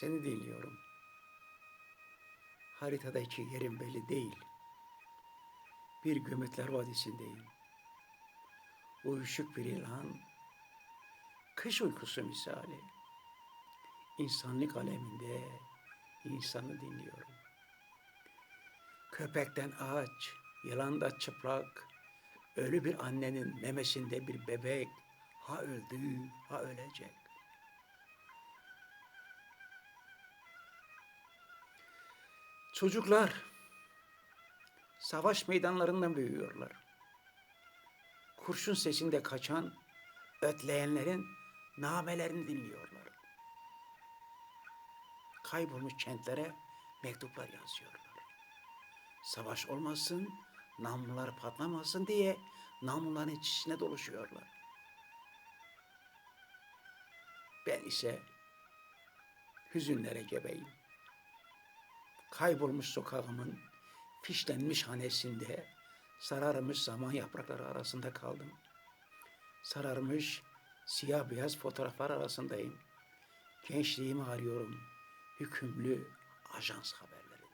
Seni dinliyorum. Haritadaki yerim belli değil. Bir Gömitler Vadisi'ndeyim. Uyuşuk bir ilan, kış uykusu misali. İnsanlık aleminde insanı dinliyorum. Köpekten ağaç, yılan da çıplak, ölü bir annenin memesinde bir bebek, ha öldü, ha ölecek. Çocuklar savaş meydanlarından büyüyorlar. Kurşun sesinde kaçan, ötleyenlerin namelerini dinliyorlar. Kaybolmuş kentlere mektuplar yazıyorlar. Savaş olmasın, namlular patlamasın diye namluların içine doluşuyorlar. Ben ise hüzünlere gebeyim kaybolmuş sokağımın fişlenmiş hanesinde sararmış zaman yaprakları arasında kaldım. Sararmış siyah beyaz fotoğraflar arasındayım. Gençliğimi arıyorum. Hükümlü ajans haberleri.